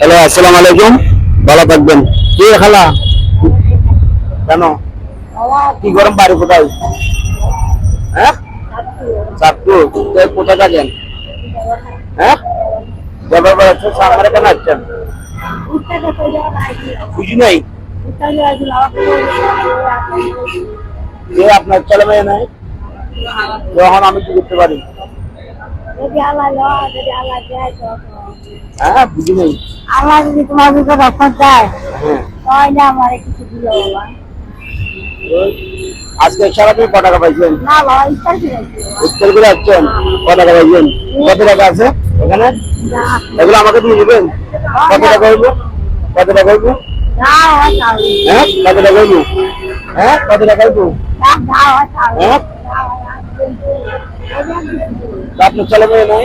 Hello, আসসালামু আলাইকুম। ভালো থাকবেন। কি খালা? কেন? কি গরম বাড়ি কোথায়? হ্যাঁ? চাকু কোথায় থাকেন? হ্যাঁ? যে আপনার ছেলে মেয়ে নাই? আমি কি করতে পারি? হ্যাঁ বুঝি নাই। আল্লাহ যদি তোমার ভিতরে রক্ষণ দেয় হ্যাঁ। তাহলে আমার কিছু দিল বাবা। আজকে সারাদিন ক টাকা পাইছেন? না বাবা কিনেছি উত্তর করে আসছেন? ক টাকা পাইছেন কত টাকা আছে এখানে? এগুলো আমাকে দিয়ে দিবেন? কত টাকা হইব? কত টাকা হইব? হয় তাহলে কত টাকা হইব? কত টাকা হইব? যা যা তাহলে আপনার ছেলে মেয়ে নাই?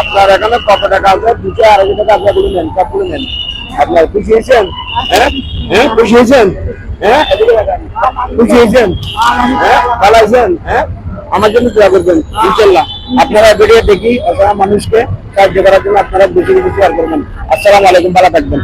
আপনার এখানে কত টাকা আছে? দুটো আড়াইশো টাকা আপনার বলে নেন, সব বলে নেন। আপনার খুশি হয়েছেন? হ্যাঁ? হ্যাঁ? খুশি হয়েছেন? হ্যাঁ? খুশি হয়েছেন? হ্যাঁ? ভালো আছেন? হ্যাঁ? আমার জন্য দোয়া করবেন ইনশাল্লাহ আপনারা ভিডিও দেখি আপনারা মানুষকে সাহায্য করার জন্য আপনারা বেশি বেশি শেয়ার করবেন। আসসালামু আলাইকুম, ভালো থাকবেন।